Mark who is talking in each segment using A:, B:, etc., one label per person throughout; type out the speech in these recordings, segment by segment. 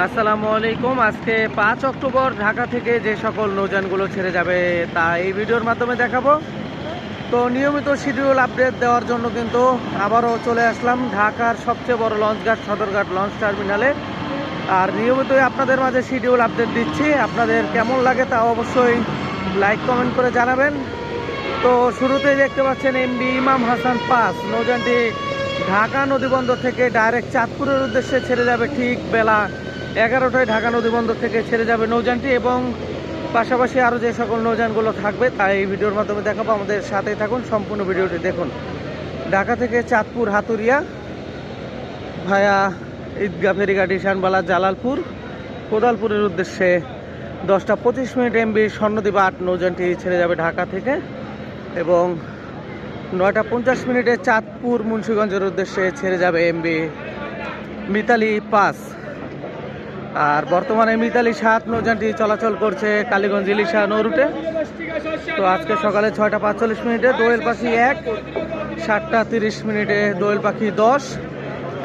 A: আসসালামু আলাইকুম। আজকে পাঁচ অক্টোবর, ঢাকা থেকে যে সকল নৌযানগুলো ছেড়ে যাবে তা এই ভিডিওর মাধ্যমে দেখাবো। তো নিয়মিত শিডিউল আপডেট দেওয়ার জন্য কিন্তু আবারও চলে আসলাম ঢাকার সবচেয়ে বড় লঞ্চঘাট, সদরঘাট লঞ্চ টার্মিনালে। আর নিয়মিতই আপনাদের মাঝে শিডিউল আপডেট দিচ্ছি। আপনাদের কেমন লাগে তা অবশ্যই লাইক কমেন্ট করে জানাবেন। তো শুরুতেই দেখতে পাচ্ছেন এমবি ইমাম হাসান পাস। নৌযানটি ঢাকা নদীবন্দর থেকে ডাইরেক্ট চাঁদপুরের উদ্দেশ্যে ছেড়ে যাবে ঠিক বেলা এগারোটায় ঢাকা নদীবন্দর থেকে ছেড়ে যাবে নৌযানটি এবং পাশাপাশি আরও যে সকল নৌযানগুলো থাকবে, তা এই ভিডিওর মাধ্যমে দেখাবো। আমাদের সাথেই থাকুন, সম্পূর্ণ ভিডিওটি দেখুন। ঢাকা থেকে চাঁদপুর হাতুরিয়া ভায়া ঈদগাহ, ফেরিঘাট ইশানবালা জালালপুর, কোদালপুরের উদ্দেশ্যে দশটা পঁচিশ মিনিট এমবি স্বর্ণদ্বীপ আট নৌযানটি ছেড়ে যাবে ঢাকা থেকে এবং নয়টা পঞ্চাশ মিনিটে চাঁদপুর, মুন্সীগঞ্জের উদ্দেশ্যে ছেড়ে যাবে এমবি মিতালি পাস। আর বর্তমানে মিতালি সাত নৌযানটি চলাচল করছে কালীগঞ্জ ইলিশা নৌরুটে। তো আজকে সকালে ছয়টা পাঁচচল্লিশ মিনিটে দোয়েল পাখি এক, সাতটা তিরিশ মিনিটে দোয়েল পাখি দশ,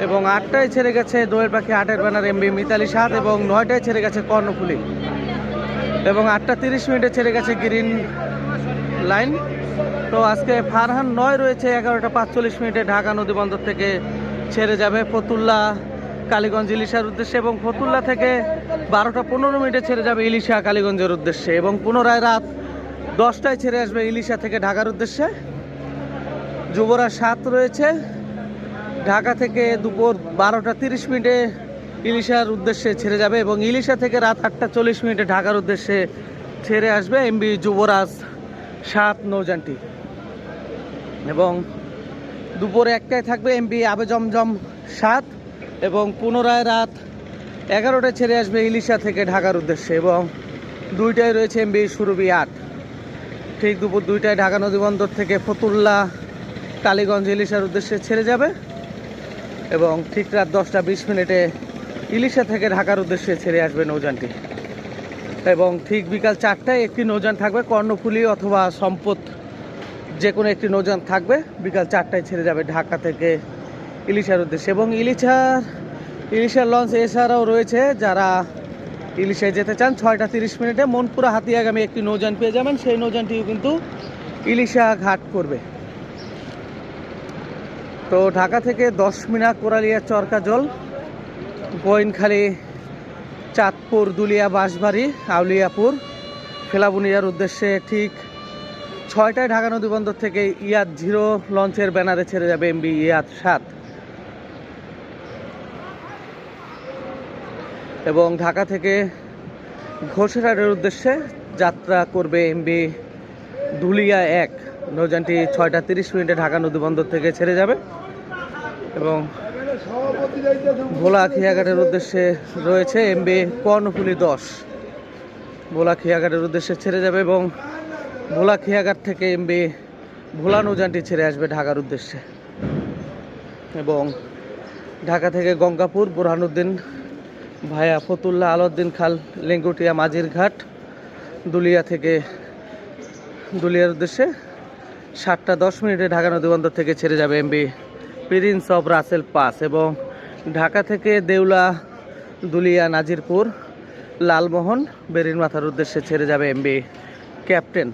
A: এবং আটটায় ছেড়ে গেছে দোয়েল পাখি আটের ব্যানার এমবি মিতালি সাত এবং নয়টায় ছেড়ে গেছে কর্ণফুলি। এবং আটটা তিরিশ মিনিটে ছেড়ে গেছে গ্রিন লাইন। তো আজকে ফারহান নয় রয়েছে, এগারোটা পাঁচচল্লিশ মিনিটে ঢাকা নদীবন্দর থেকে ছেড়ে যাবে ফতুল্লা কালীগঞ্জ ইলিশার উদ্দেশ্যে এবং ফতুল্লা থেকে বারোটা পনেরো মিনিটে ছেড়ে যাবে ইলিশা কালীগঞ্জের উদ্দেশ্যে এবং পুনরায় রাত দশটায় ছেড়ে আসবে ইলিশা থেকে ঢাকার উদ্দেশ্যে। যুবরা সাত রয়েছে। ঢাকা থেকে দুপুর বারোটা তিরিশ মিনিটে ইলিশার উদ্দেশ্যে ছেড়ে যাবে এবং ইলিশা থেকে রাত আটটা চল্লিশ মিনিটে ঢাকার উদ্দেশ্যে ছেড়ে আসবে এমবি যুবরাজ সাত নৌযানটি। এবং দুপুরে একটায় থাকবে এমবি আবে জমজম সাত। এবং পুনরায় রাত এগারোটায় ছেড়ে আসবে ইলিশা থেকে ঢাকার উদ্দেশ্যে এবং দুইটায় রয়েছে এমবি সুরবি আট। ঠিক দুপুর দুইটায় ঢাকা নদীবন্দর থেকে ফতুল্লা কালীগঞ্জ ইলিশার উদ্দেশ্যে ছেড়ে যাবে এবং ঠিক রাত দশটা বিশ মিনিটে ইলিশা থেকে ঢাকার উদ্দেশ্যে ছেড়ে আসবে নৌযানটি। এবং ঠিক বিকাল চারটায় একটি নৌযান থাকবে, কর্ণফুলি অথবা সম্পদ যে কোনো একটি নৌযান থাকবে। বিকাল চারটায় ছেড়ে যাবে ঢাকা থেকে ইলিশার উদ্দেশ্যে। এবং ইলিশার ইলিশার লঞ্চ এছাড়াও রয়েছে যারা ইলিশায় যেতে চান, ছয়টা তিরিশ মিনিটে মনপুরা হাতিয়াগামী একটি নৌযান পেয়ে যাবেন। সেই নৌযানটিও কিন্তু ইলিশা ঘাট করবে। তো ঢাকা থেকে দশ মিনা কোরালিয়া চরকা জল গোয়েনখালী চাঁদপুর, দুলিয়া, বাঁশবাড়ি, আউলিয়াপুর, ফেলাবুনিয়ার উদ্দেশ্যে ঠিক ছয়টায় ঢাকা নদীবন্দর থেকে ইয়াদ জিরো লঞ্চের ব্যানারে ছেড়ে যাবে এমবি ইয়াদ সাত। এবং ঢাকা থেকে ঘোষেরহাটের উদ্দেশ্যে যাত্রা করবে এমবি দুলিয়া এক। নৌযানটি ছয়টা তিরিশ মিনিটে ঢাকা নদীবন্দর থেকে ছেড়ে যাবে এবং ভোলা খিয়াঘাটের উদ্দেশ্যে রয়েছে এমবি কর্ণফুলি দশ। ভোলা খিয়াঘাটের উদ্দেশ্যে ছেড়ে যাবে এবং ভোলা খিয়াঘাট থেকে এমবি ভোলা নৌযানটি ছেড়ে আসবে ঢাকার উদ্দেশ্যে। এবং ঢাকা থেকে গঙ্গাপুর, বুরহানুদ্দিন ভায়া ফতুল্লা আলাউদ্দিন খাল লেঙ্গুটিয়া মাঝির ঘাট, দুলিয়া থেকে, দুলিয়ার উদ্দেশ্যে সাতটা দশ মিনিটে ঢাকা নদীবন্দর থেকে ছেড়ে যাবে এমবি প্রিন্স অফ রাসেল পাস এবং ঢাকা থেকে দেউলা, দুলিয়া, নাজিরপুর, লালমোহন, বেরির মাথার উদ্দেশ্যে ছেড়ে যাবে এমবি ক্যাপ্টেন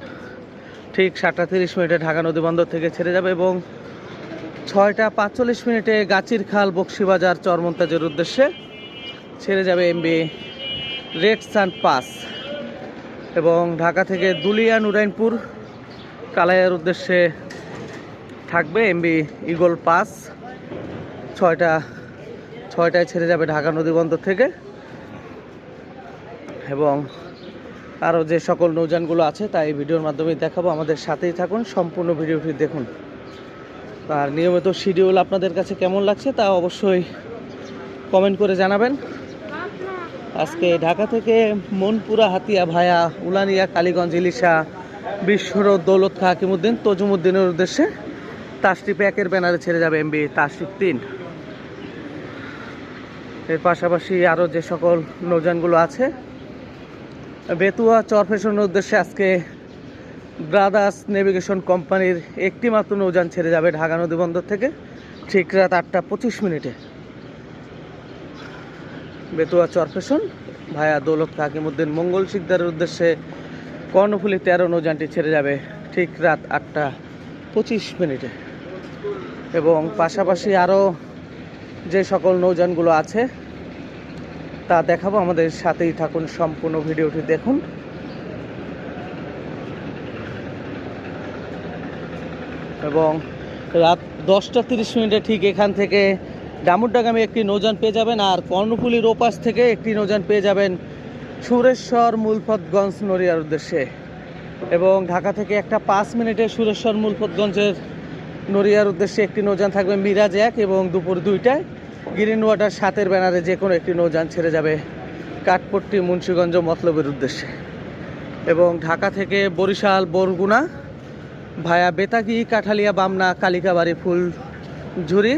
A: ঠিক সাতটা তিরিশ মিনিটে ঢাকা নদীবন্দর থেকে ছেড়ে যাবে এবং ছয়টা পাঁচচল্লিশ মিনিটে গাছির খাল বক্সিবাজার চরমন্তাজের উদ্দেশ্যে ছেড়ে যাবে এমবি রেড সান পাস এবং ঢাকা থেকে দুলিয়া নুরাইনপুর কালাইয়ের উদ্দেশ্যে থাকবে এমবি ইগল পাস ছয়টা, ছয়টায় ছেড়ে যাবে ঢাকা নদীবন্দর থেকে। এবং আরও যে সকল নৌযানগুলো আছে, তা এই ভিডিওর মাধ্যমে দেখাবো। আমাদের সাথেই থাকুন, সম্পূর্ণ ভিডিওটি দেখুন। আর নিয়মিত শিডিউল আপনাদের কাছে কেমন লাগছে তা অবশ্যই কমেন্ট করে জানাবেন। আজকে ঢাকা থেকে মনপুরা, হাতিয়া ভায়া, উলানিয়া, কালীগঞ্জ, ইলিশা বিশ্বরোড দৌলত খা হাকিমুদ্দিন, তজুমুদ্দিনের উদ্দেশ্যে তাসটিপ একের ব্যানারে ছেড়ে যাবে এমবি তাসটিপ তিন। এর পাশাপাশি আরও যে সকল নৌযানগুলো আছে, বেতুয়া চরফেশনের উদ্দেশ্যে আজকে ব্রাদার্স নেভিগেশন কোম্পানির একটি মাত্র নৌযান ছেড়ে যাবে ঢাকা নদীবন্দর থেকে, ঠিক রাত আটটা পঁচিশ মিনিটে। বেতুয়া চরফেশন ভায়া দৌলত হাকিমুদ্দিন মঙ্গল শিকদারের উদ্দেশ্যে কর্ণফুলি তেরো নৌযানটি ছেড়ে যাবে ঠিক রাত আটটা পঁচিশ মিনিটে। এবং পাশাপাশি আরও যে সকল নৌযানগুলো আছে, তা দেখাবো। আমাদের সাথেই থাকুন, সম্পূর্ণ ভিডিওটি দেখুন। এবং রাত দশটা তিরিশ মিনিটে ঠিক এখান থেকে ডামুরডাগামী একটি নৌযান পেয়ে যাবেন আর কর্ণফুলির ওপাশ থেকে একটি নৌযান পেয়ে যাবেন সুরেশ্বর মূলপতগঞ্জ নড়িয়ার উদ্দেশ্যে। এবং ঢাকা থেকে একটা পাঁচ মিনিটে সুরেশ্বর মূলপতগঞ্জের নড়িয়ার উদ্দেশ্যে একটি নৌযান থাকবে মিরাজ এক এবং দুপুর দুইটায় গ্রিন ওয়াটার সাতের ব্যানারে যে কোনো একটি নৌযান ছেড়ে যাবে কাঠপট্টি, মুন্সীগঞ্জ মতলবের উদ্দেশ্যে। এবং ঢাকা থেকে বরিশাল, বরগুনা, ভায়া বেতাগি, কাঠালিয়া, বামনা, কালিকাবাড়ি ফুল ঝুরি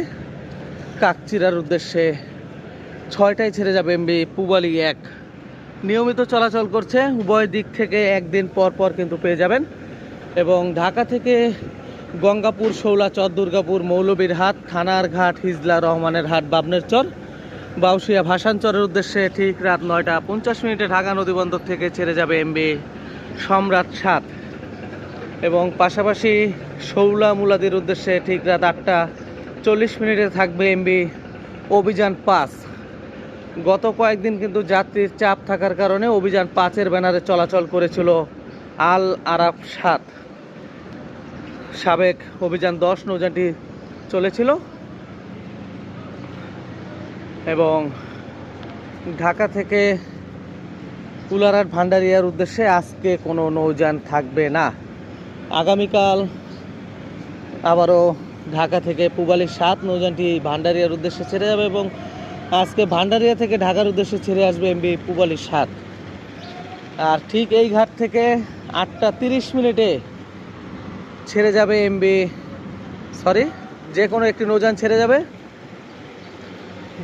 A: কাকচিরার উদ্দেশ্যে ছয়টায় ছেড়ে যাবে এমবি পুবালি এক। নিয়মিত চলাচল করছে, উভয় দিক থেকে একদিন পর পর কিন্তু পেয়ে যাবেন। এবং ঢাকা থেকে গঙ্গাপুর, শৌলাচর, দুর্গাপুর মৌলবীর হাট থানার ঘাট, হিজলা, রহমানের হাট বাবনের চর বাউসিয়া, ভাসানচরের উদ্দেশ্যে ঠিক রাত নয়টা পঞ্চাশ মিনিটে ঢাকা নদীবন্দর থেকে ছেড়ে যাবে এমবি সম্রাট সাত। এবং পাশাপাশি শৌলা মুলাদির উদ্দেশ্যে ঠিক রাত আটটা চল্লিশ মিনিটে থাকবে এমবি অভিযান পাঁচ। গত কয়েকদিন কিন্তু যাত্রীর চাপ থাকার কারণে অভিযান পাঁচের ব্যানারে চলাচল করেছিল আল আরাফ সাত সাবেক অভিযান দশ নৌযানটি চলেছিল। এবং ঢাকা থেকে কুলারহাট ভান্ডারিয়ার উদ্দেশ্যে আজকে কোনো নৌযান থাকবে না। আগামীকাল আবারও ঢাকা থেকে পুবালির সাত নৌযানটি ভান্ডারিয়ার উদ্দেশ্যে ছেড়ে যাবে এবং আজকে ভান্ডারিয়া থেকে ঢাকার উদ্দেশ্যে ছেড়ে আসবে এমবি পুবালির সাত। আর ঠিক এই ঘাট থেকে আটটা তিরিশ মিনিটে ছেড়ে যাবে এমবি, সরি, যে কোনো একটি নৌযান ছেড়ে যাবে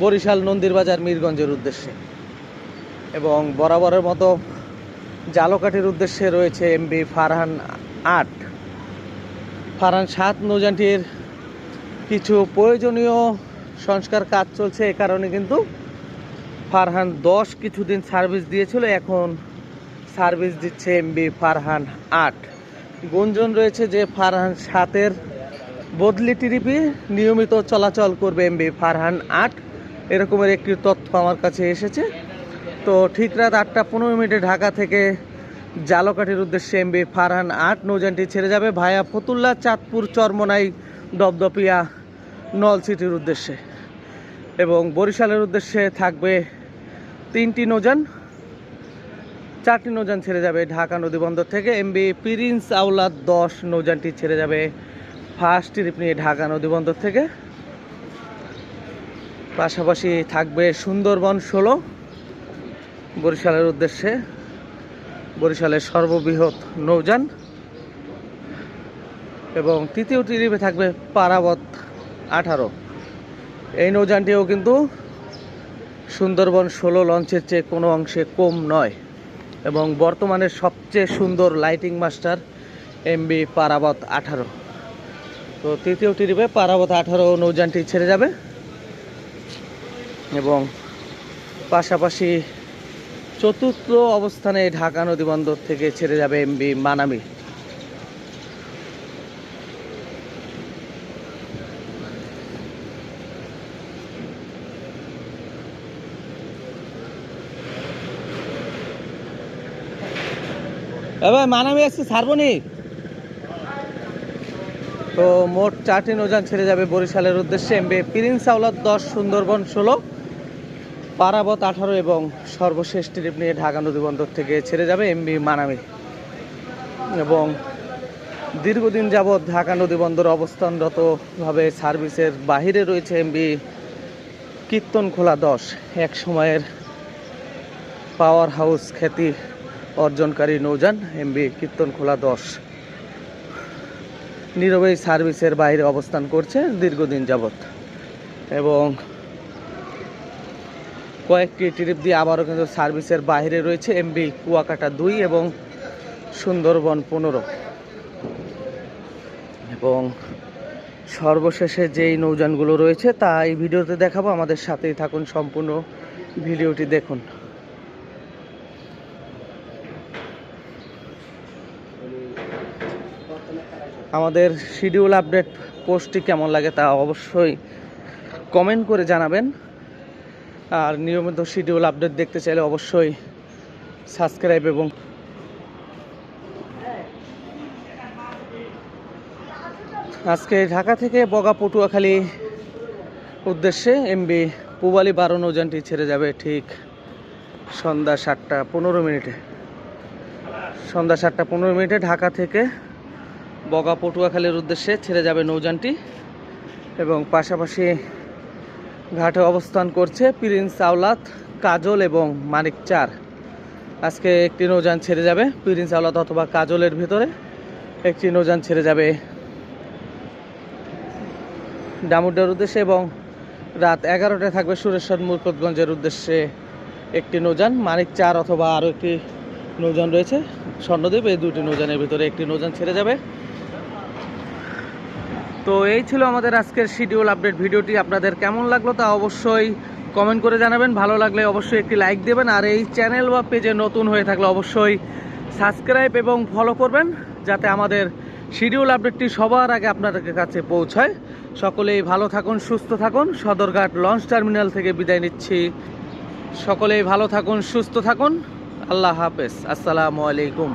A: বরিশাল নন্দীরবাজার মীরগঞ্জের উদ্দেশ্যে। এবং বরাবরের মতো জালকাঠির উদ্দেশ্যে রয়েছে এমবি ফারহান আট। ফারহান সাত নৌযানটির কিছু প্রয়োজনীয় সংস্কার কাজ চলছে এ কারণে কিন্তু ফারহান দশ কিছুদিন সার্ভিস দিয়েছিল, এখন সার্ভিস দিচ্ছে এমবি ফারহান আট। গুঞ্জন রয়েছে যে ফারহান সাতের বদলি টিরিপি নিয়মিত চলাচল করবে এমবি ফারহান আট। এরকমের একটি তথ্য আমার কাছে এসেছে। তো ঠিক রাত আটটা পনেরো মিনিটে ঢাকা থেকে জালকাঠির উদ্দেশ্যে এমবি ফারহান আট, নৌযানটি ছেড়ে যাবে ভায়া ফতুল্লা, চাঁদপুর, চরমনাই, দপদপিয়া নলসিটির উদ্দেশ্যে। এবং বরিশালের উদ্দেশ্যে থাকবে তিনটি নৌযান। চারটি নৌযান ছেড়ে যাবে ঢাকা নদীবন্দর থেকে। এমবি প্রিন্স আউলাদ দশ নৌযানটি ছেড়ে যাবে ফার্স্ট ট্রিপ নিয়ে ঢাকা নদীবন্দর থেকে। পাশাপাশি থাকবে সুন্দরবন ষোলো বরিশালের উদ্দেশ্যে। বরিশালের সর্ববৃহৎ নৌযান। এবং তৃতীয় ট্রিপে থাকবে পারাবত আঠারো। এই নৌযানটিও কিন্তু সুন্দরবন ষোলো লঞ্চের চেয়ে কোনো অংশে কম নয় এবং বর্তমানে সবচেয়ে সুন্দর লাইটিং মাস্টার এমবি পারাবত আঠারো। তো তৃতীয় ট্রিপে পারাবত আঠারো নৌযানটি ছেড়ে যাবে এবং পাশাপাশি চতুর্থ অবস্থানে ঢাকা নদীবন্দর থেকে ছেড়ে যাবে এমবি মানামি। এবার মানামি আসছে নি? তো মোট চারটি নৌযান ছেড়ে যাবে বরিশালের উদ্দেশ্যে। এমবি প্রিন্স আউলাদ দশ, সুন্দরবন ষোলো, পারাবত আঠারো এবং সর্বশেষ ট্রিপ নিয়ে ঢাকা নদীবন্দর থেকে ছেড়ে যাবে এমবি মানামি। এবং দীর্ঘদিন যাবৎ ঢাকা নদীবন্দর অবস্থানরতভাবে সার্ভিসের বাহিরে রয়েছে এমবি কীর্তন খোলা দশ। এক সময়ের পাওয়ার হাউস খ্যাতি অর্জনকারী নৌযান, এমবি কীর্তন খোলা দশ। নীরবেই সার্ভিসের বাইরে অবস্থান করছে দীর্ঘদিন যাবৎ। এবং কয়েকটি ট্রিপ দিয়ে আবারও কিন্তু সার্ভিসের বাইরে রয়েছে এমবি কুয়াকাটা দুই এবং সুন্দরবন পনেরো। এবং সর্বশেষে যেই নৌযানগুলো রয়েছে তা এই ভিডিওতে দেখাবো। আমাদের সাথেই থাকুন, সম্পূর্ণ ভিডিওটি দেখুন। আমাদের শিডিউল আপডেট পোস্টটি কেমন লাগে তা অবশ্যই কমেন্ট করে জানাবেন। আর নিয়মিত শিডিউল আপডেট দেখতে চাইলে অবশ্যই সাবস্ক্রাইব এবং আজকে ঢাকা থেকে বগা পটুয়াখালী উদ্দেশ্যে এমবি পুবালি বারো নৌযানটি ছেড়ে যাবে ঠিক সন্ধ্যা সাতটা পনেরো মিনিটে। সন্ধ্যা সাতটা পনেরো মিনিটে ঢাকা থেকে বগা পটুয়াখালীর উদ্দেশ্যে ছেড়ে যাবে নৌযানটি এবং পাশাপাশি ঘাটে অবস্থান করছে প্রিন্স আওলাত, কাজল এবং মানিক চার। আজকে একটি নৌযান ছেড়ে যাবে প্রিন্স আওলাত অথবা কাজলের ভিতরে। একটি নৌযান ছেড়ে যাবে ডামুড্ডার উদ্দেশ্যে এবং রাত এগারোটায় থাকবে সুরেশ্বর মুরকতগঞ্জের উদ্দেশ্যে একটি নৌযান। মানিক চার অথবা আরও একটি নৌযান রয়েছে। স্বর্ণদ্বীপ, এই দুটি নৌযানের ভিতরে একটি নৌযান ছেড়ে যাবে। তো এই ছিল আমাদের আজকের শিডিউল আপডেট ভিডিওটি। আপনাদের কেমন লাগল তা অবশ্যই কমেন্ট করে জানাবেন। ভালো লাগলে অবশ্যই একটি লাইক দেবেন। আর এই চ্যানেল বা পেজে নতুন হয়ে থাকলে অবশ্যই সাবস্ক্রাইব এবং ফলো করবেন, যাতে আমাদের শিডিউল আপডেটটি সবার আগে আপনাদের কাছে পৌঁছায়। সকলেই ভালো থাকুন, সুস্থ থাকুন। সদরঘাট লঞ্চ টার্মিনাল থেকে বিদায় নিচ্ছি। সকলেই ভালো থাকুন, সুস্থ থাকুন। আল্লাহ হাফেজ। আসসালামু আলাইকুম।